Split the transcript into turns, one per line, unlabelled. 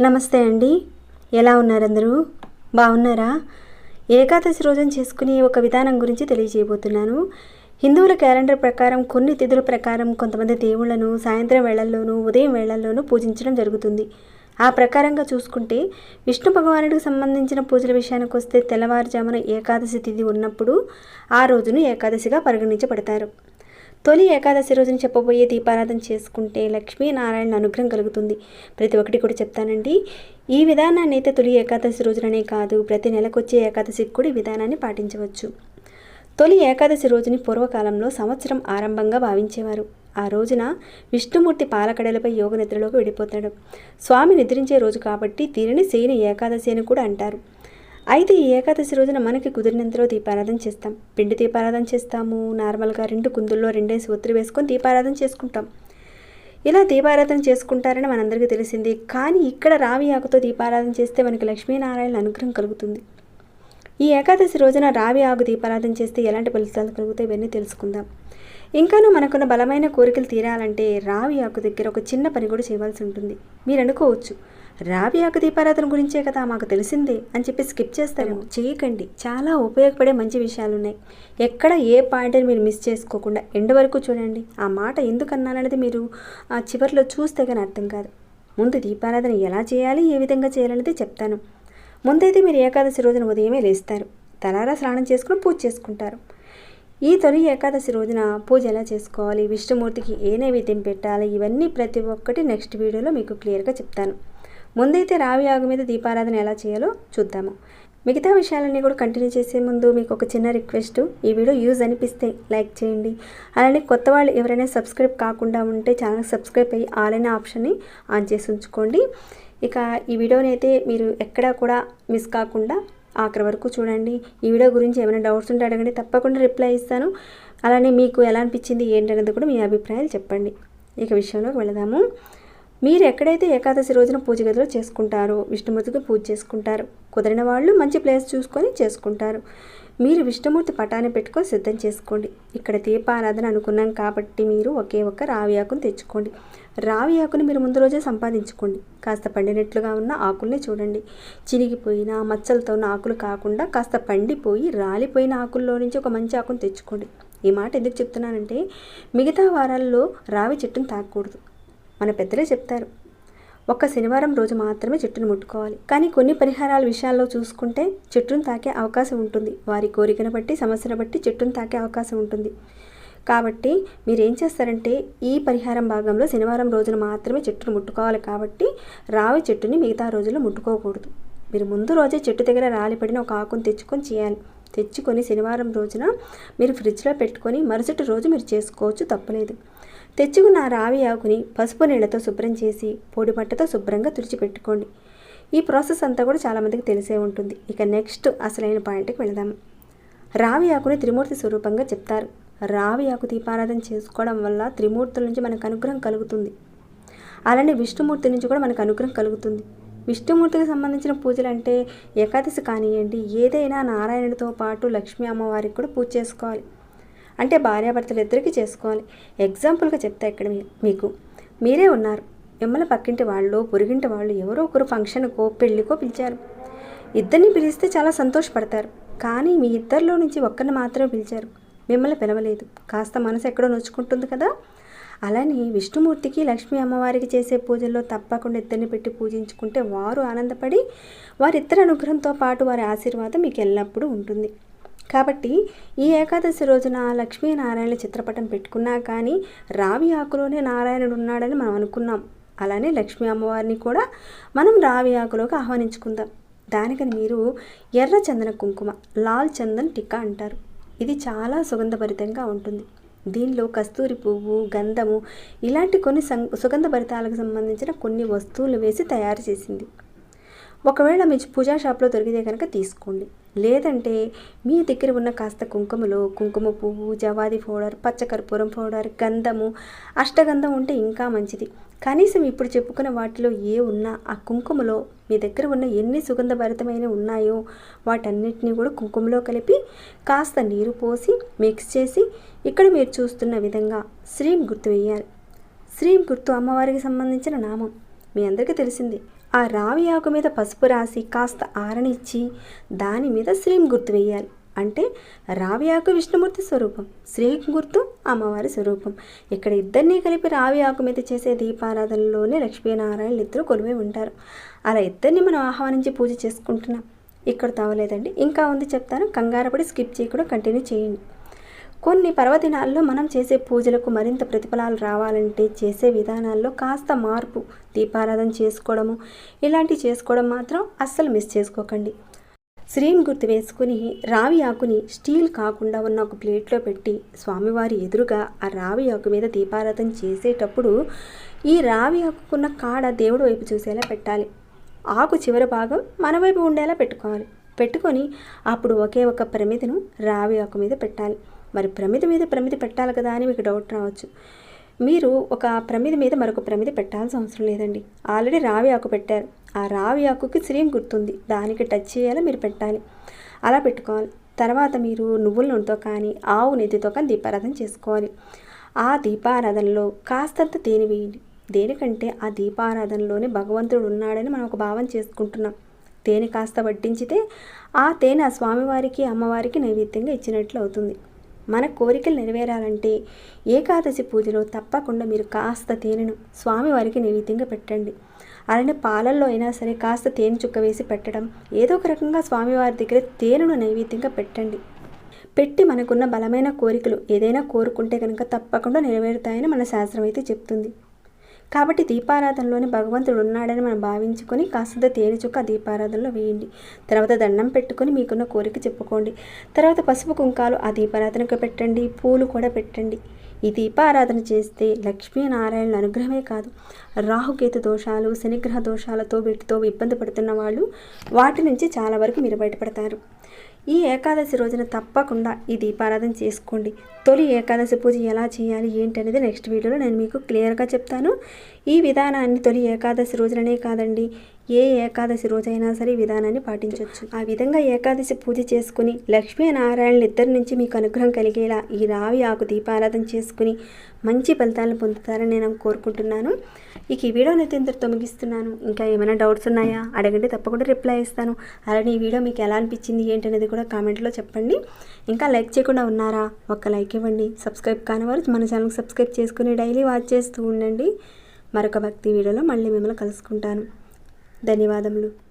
నమస్తే అండి. ఎలా ఉన్నారందరూ? బాగున్నారా? ఏకాదశి రోజున చేసుకునే ఒక విధానం గురించి తెలియజేయబోతున్నాను. హిందువుల క్యాలెండర్ ప్రకారం కొన్ని తిథుల ప్రకారం కొంతమంది దేవుళ్ళను సాయంత్రం వేళల్లోనూ ఉదయం వేళల్లోనూ పూజించడం జరుగుతుంది. ఆ ప్రకారంగా చూసుకుంటే విష్ణు భగవానుడికి సంబంధించిన పూజల విషయానికి వస్తే తెల్లవారుజామున ఏకాదశి తిథి ఉన్నప్పుడు ఆ రోజును ఏకాదశిగా పరిగణించబడతారు. తొలి ఏకాదశి రోజున చెప్పబోయే దీపారాధన చేసుకుంటే లక్ష్మీనారాయణ అనుగ్రహం కలుగుతుంది. ప్రతి ఒక్కటి కూడా చెప్తానండి. ఈ విధానాన్ని అయితే తొలి ఏకాదశి రోజుననే కాదు ప్రతి నెలకొచ్చే ఏకాదశికి కూడా ఈ విధానాన్ని పాటించవచ్చు. తొలి ఏకాదశి రోజుని పూర్వకాలంలో సంవత్సరం ఆరంభంగా భావించేవారు. ఆ రోజున విష్ణుమూర్తి పాలకడలపై యోగ నిద్రలోకి వెళ్ళిపోతాడు స్వామి నిద్రించే రోజు కాబట్టి దీనిని శయని ఏకాదశి అని కూడా అంటారు. అయితే ఈ ఏకాదశి రోజున మనకి కుదిరినంతలో దీపారాధన చేస్తాం. పిండి దీపారాధన చేస్తాము. నార్మల్గా రెండు కుందుల్లో రెండేసి ఒత్తిడి వేసుకొని దీపారాధన చేసుకుంటాం. ఇలా దీపారాధన చేసుకుంటారని మనందరికీ తెలిసింది. కానీ ఇక్కడ రావి ఆకుతో దీపారాధన చేస్తే మనకి లక్ష్మీనారాయణ అనుగ్రహం కలుగుతుంది. ఈ ఏకాదశి రోజున రావి ఆకు దీపారాధన చేస్తే ఎలాంటి ఫలితాలు కలుగుతాయి ఇవన్నీ తెలుసుకుందాం. ఇంకాను మనకున్న బలమైన కోరికలు తీరాలంటే రావి ఆకు దగ్గర ఒక చిన్న పని కూడా చేయవలసి ఉంటుంది. మీరు అనుకోవచ్చు. రావి ఆకు దీపారాధన గురించే కదా మాకు తెలిసిందే అని చెప్పి స్కిప్ చేస్తారేమో. చేయకండి. చాలా ఉపయోగపడే మంచి విషయాలు ఉన్నాయి ఎక్కడ ఏ పాయింట్ని మీరు మిస్ చేసుకోకుండా ఎండ్ వరకు చూడండి. ఆ మాట ఎందుకు అన్నాననేది మీరు ఆ చివరిలో చూస్తే కానీ అర్థం కాదు. ముందు దీపారాధన ఎలా చేయాలి ఏ విధంగా చేయాలనేది చెప్తాను. ముందైతే మీరు ఏకాదశి రోజున ఉదయమే లేస్తారు. తలారా స్నానం చేసుకుని పూజ చేసుకుంటారు. ఈ తొలి ఏకాదశి రోజున పూజ ఎలా చేసుకోవాలి విష్ణుమూర్తికి ఏ నైవేద్యం పెట్టాలి ఇవన్నీ ప్రతి ఒక్కటి నెక్స్ట్ వీడియోలో మీకు క్లియర్గా చెప్తాను. ముందైతే రావి ఆగు మీద దీపారాధన ఎలా చేయాలో చూద్దాము. మిగతా విషయాలన్నీ కూడా కంటిన్యూ చేసే ముందు మీకు ఒక చిన్న రిక్వెస్ట్. ఈ వీడియో యూజ్ అనిపిస్తే లైక్ చేయండి. అలానే కొత్త వాళ్ళు ఎవరైనా సబ్స్క్రైబ్ కాకుండా ఉంటే ఛానల్ సబ్స్క్రైబ్ అయ్యి ఆల్ అనే ఆప్షన్ని ఆన్ చేసి ఉంచుకోండి. ఇక ఈ వీడియోని అయితే మీరు ఎక్కడా కూడా మిస్ కాకుండా ఆఖరి వరకు చూడండి. ఈ వీడియో గురించి ఏమైనా డౌట్స్ ఉంటే అడగండి. తప్పకుండా రిప్లై ఇస్తాను. అలానే మీకు ఎలా అనిపించింది ఏంటనేది కూడా మీ అభిప్రాయాలు చెప్పండి. ఇక విషయంలోకి వెళదాము. మీరు ఎక్కడైతే ఏకాదశి రోజున పూజ గదిలో చేసుకుంటారో విష్ణుమూర్తికి పూజ చేసుకుంటారు. కుదిరిన వాళ్ళు మంచి ప్లేస్ చూసుకొని చేసుకుంటారు. మీరు విష్ణుమూర్తి పటాన్ని పెట్టుకొని సిద్ధం చేసుకోండి. ఇక్కడ దీపారాధన అనుకున్నాం కాబట్టి మీరు ఒకే ఒక్క రావి ఆకును తెచ్చుకోండి. రావి ఆకుని మీరు ముందు రోజే సంపాదించుకోండి. కాస్త పండినట్లుగా ఉన్న ఆకుల్ని చూడండి. చినిగిపోయిన మచ్చలతో ఉన్న ఆకులు కాకుండా కాస్త పండిపోయి రాలిపోయిన ఆకుల్లో నుంచి ఒక మంచి ఆకును తెచ్చుకోండి. ఈ మాట ఎందుకు చెప్తున్నానంటే మిగతా వారాల్లో రావి చెట్టును తాకూడదు మన పెద్దలే చెప్తారు. ఒక్క శనివారం రోజు మాత్రమే చెట్టును ముట్టుకోవాలి. కానీ కొన్ని పరిహారాల విషయాల్లో చూసుకుంటే చెట్టును తాకే అవకాశం ఉంటుంది. వారి కోరికను బట్టి సమస్యను బట్టి చెట్టును తాకే అవకాశం ఉంటుంది. కాబట్టి మీరు ఏం చేస్తారంటే ఈ పరిహారం భాగంలో శనివారం రోజున మాత్రమే చెట్టును ముట్టుకోవాలి కాబట్టి రావి చెట్టుని మిగతా రోజుల్లో ముట్టుకోకూడదు. మీరు ముందు రోజే చెట్టు దగ్గర రాలిపడిన ఒక ఆకును తెచ్చుకొని చేయాలి. తెచ్చుకొని శనివారం రోజున మీరు ఫ్రిడ్జ్లో పెట్టుకొని మరుసటి రోజు మీరు చేసుకోవచ్చు తప్పలేదు. తెచ్చుకున్న రావి ఆకుని పసుపు నీళ్ళతో శుభ్రం చేసి పొడి బట్టతో శుభ్రంగా తుడిచిపెట్టుకోండి. ఈ ప్రాసెస్ అంతా కూడా చాలామందికి తెలిసే ఉంటుంది. ఇక నెక్స్ట్ అసలైన పాయింట్కి వెళదాం. రావి ఆకుని త్రిమూర్తి స్వరూపంగా చెప్తారు. రావి ఆకు దీపారాధన చేసుకోవడం వల్ల త్రిమూర్తుల నుంచి మనకు అనుగ్రహం కలుగుతుంది. అలానే విష్ణుమూర్తి నుంచి కూడా మనకు అనుగ్రహం కలుగుతుంది. విష్ణుమూర్తికి సంబంధించిన పూజలు అంటే ఏకాదశి కానివ్వండి ఏదైనా నారాయణుడితో పాటు లక్ష్మీ అమ్మవారికి కూడా పూజ చేసుకోవాలి. అంటే భార్యాభర్తలు ఇద్దరికి చేసుకోవాలి. ఎగ్జాంపుల్గా చెప్తా ఇక్కడ మీకు. మీరే ఉన్నారు. మిమ్మల్ని పక్కింటి వాళ్ళు పొరిగింటి వాళ్ళు ఎవరో ఒకరు ఫంక్షన్కో పెళ్ళికో పిలిచారు. ఇద్దరిని పిలిస్తే చాలా సంతోషపడతారు. కానీ మీ ఇద్దరిలో నుంచి ఒక్కరిని మాత్రమే పిలిచారు. మిమ్మల్ని పిలవలేదు. కాస్త మనసు ఎక్కడో నొచ్చుకుంటుంది కదా. అలానే విష్ణుమూర్తికి లక్ష్మీ అమ్మవారికి చేసే పూజల్లో తప్పకుండా ఇద్దరిని పెట్టి పూజించుకుంటే వారు ఆనందపడి వారిద్దరి అనుగ్రహంతో పాటు వారి ఆశీర్వాదం మీకు ఎల్లప్పుడూ ఉంటుంది. కాబట్టి ఈ ఏకాదశి రోజున లక్ష్మీనారాయణ చిత్రపటం పెట్టుకున్నా కానీ రావి ఆకులోనే నారాయణుడు ఉన్నాడని మనం అనుకున్నాం. అలానే లక్ష్మీ అమ్మవారిని కూడా మనం రావి ఆకులోకి ఆహ్వానించుకుందాం. దానికని మీరు ఎర్ర చందన కుంకుమ లాల్ చందన్ టిక్కా అంటారు. ఇది చాలా సుగంధభరితంగా ఉంటుంది. దీనిలో కస్తూరి పువ్వు గంధము ఇలాంటి కొన్ని సం సుగంధభరితాలకు సంబంధించిన కొన్ని వస్తువులు వేసి తయారు చేసింది. ఒకవేళ మీ పూజా షాప్లో దొరికితే కనుక తీసుకోండి. లేదంటే మీ దగ్గర ఉన్న కాస్త కుంకుమలో కుంకుమ పువ్వు జవాది పౌడర్ పచ్చకర్పూరం పౌడర్ గంధము అష్టగంధం ఉంటే ఇంకా మంచిది. కనీసం ఇప్పుడు చెప్పుకున్న వాటిలో ఏ ఉన్నా ఆ కుంకుమలో మీ దగ్గర ఉన్న ఎన్ని సుగంధభరితమైన ఉన్నాయో వాటన్నిటిని కూడా కుంకుమలో కలిపి కాస్త నీరు పోసి మిక్స్ చేసి ఇక్కడ మీరు చూస్తున్న విధంగా శ్రీం గుర్తు వేయాలి. శ్రీం గుర్తు అమ్మవారికి సంబంధించిన నామం. మీ అందరికీ తెలిసింది. ఆ రావి ఆకు మీద పసుపు రాసి కాస్త ఆరనిచ్చి దాని మీద శ్రీం గుర్తు వేయాలి. అంటే రావి ఆకు విష్ణుమూర్తి స్వరూపం శ్రీ గుర్తు అమ్మవారి స్వరూపం. ఇక్కడ ఇద్దరినీ కలిపి రావి ఆకు మీద చేసే దీపారాధనలోనే లక్ష్మీనారాయణ ఇద్దరు కొలువై ఉంటారు. అలా ఇద్దరిని మనం ఆహ్వానించి పూజ చేసుకుంటున్నాం. ఇక్కడ తావలేదండి ఇంకా ఉంది చెప్తాను. కంగారపడి స్కిప్ చేయకుండా కంటిన్యూ చేయండి. కొన్ని పర్వదినాల్లో మనం చేసే పూజలకు మరింత ప్రతిఫలాలు రావాలంటే చేసే విధానాల్లో కాస్త మార్పు దీపారాధన చేసుకోవడము ఇలాంటివి చేసుకోవడం మాత్రం అస్సలు మిస్ చేసుకోకండి. శ్రీని గుర్తు వేసుకుని రావి ఆకుని స్టీల్ కాకుండా ఉన్న ఒక ప్లేట్లో పెట్టి స్వామివారి ఎదురుగా ఆ రావి ఆకు మీద దీపారాధన చేసేటప్పుడు ఈ రావి ఆకుకున్న కాడ దేవుడి వైపు చూసేలా పెట్టాలి. ఆకు చివరి భాగం మన వైపు ఉండేలా పెట్టుకోవాలి. పెట్టుకొని అప్పుడు ఒకే ఒక ప్రమిదను రావి ఆకు మీద పెట్టాలి. మరి ప్రమిద మీద ప్రమిది పెట్టాలి కదా అని మీకు డౌట్ రావచ్చు. మీరు ఒక ప్రమిది మీద మరొక ప్రమిది పెట్టాల్సిన అవసరం లేదండి. ఆల్రెడీ రావి ఆకు పెట్టారు. ఆ రావి ఆకుకి శ్రీం గుర్తుంది. దానికి టచ్ చేయాలో మీరు పెట్టాలి. అలా పెట్టుకోవాలి. తర్వాత మీరు నువ్వుల నూనెతో కానీ ఆవు నెత్తితో కానీ దీపారాధన చేసుకోవాలి. ఆ దీపారాధనలో కాస్తంత తేనె వేయండి. దేనికంటే ఆ దీపారాధనలోనే భగవంతుడు ఉన్నాడని మనం ఒక భావం చేసుకుంటున్నాం. తేనె కాస్త వడ్డించితే ఆ తేనె ఆ స్వామివారికి అమ్మవారికి నైవేద్యంగా ఇచ్చినట్లు అవుతుంది. మన కోరికలు నెరవేరాలంటే ఏకాదశి పూజలో తప్పకుండా మీరు కాస్త తేనెను స్వామివారికి నైవేద్యంగా పెట్టండి. అలానే పాలల్లో అయినా సరే కాస్త తేనె చుక్క వేసి పెట్టడం ఏదో ఒక రకంగా స్వామివారి దగ్గర తేనెను నైవేద్యంగా పెట్టండి. పెట్టి మనకున్న బలమైన కోరికలు ఏదైనా కోరుకుంటే కనుక తప్పకుండా నెరవేరుతాయని మన శాస్త్రం అయితే చెప్తుంది. కాబట్టి దీపారాధనలోనే భగవంతుడు ఉన్నాడని మనం భావించుకొని కాస్త తేనె చుక్క దీపారాధనలో వేయండి. తర్వాత దండం పెట్టుకొని మీకున్న కోరిక చెప్పుకోండి. తర్వాత పసుపు కుంకాలు ఆ దీపారాధనకు పెట్టండి. పూలు కూడా పెట్టండి. ఈ దీపారాధన చేస్తే లక్ష్మీనారాయణ అనుగ్రహమే కాదు రాహుకేతు దోషాలు శనిగ్రహ దోషాలతో వీటితో ఇబ్బంది పడుతున్న వాళ్ళు వాటి నుంచి చాలా వరకు మీరు బయటపడతారు. ఈ ఏకాదశి రోజున తప్పకుండా ఈ దీపారాధన చేసుకోండి. తొలి ఏకాదశి పూజ ఎలా చేయాలి ఏంటి అనేది నెక్స్ట్ వీడియోలో నేను మీకు క్లియర్గా చెప్తాను. ఈ విధానాన్ని తొలి ఏకాదశి రోజుననే కాదండి ఏ ఏకాదశి రోజైనా సరే విధానాన్ని పాటించవచ్చు ఆ విధంగా ఏకాదశి పూజ చేసుకుని లక్ష్మీనారాయణులు ఇద్దరి నుంచి మీకు అనుగ్రహం కలిగేలా ఈ రావి ఆకు దీపారాధన చేసుకుని మంచి ఫలితాలను పొందుతారని నేను కోరుకుంటున్నాను. ఇక ఈ వీడియో అయితే ఇంతటితో ముగిస్తున్నాను. ఇంకా ఏమైనా డౌట్స్ ఉన్నాయా? అడగండి తప్పకుండా రిప్లై ఇస్తాను అలానే ఈ వీడియో మీకు ఎలా అనిపించింది ఏంటనేది కూడా కామెంట్లో చెప్పండి. ఇంకా లైక్ చేయకుండా ఉన్నారా? ఒక్క లైక్ ఇవ్వండి. సబ్స్క్రైబ్ కాని వారు మన ఛానల్కి సబ్స్క్రైబ్ చేసుకుని డైలీ వాచ్ చేస్తూ ఉండండి. మరొక భక్తి వీడియోలో మళ్ళీ మిమ్మల్ని కలుసుకుంటాను. ధన్యవాదములు.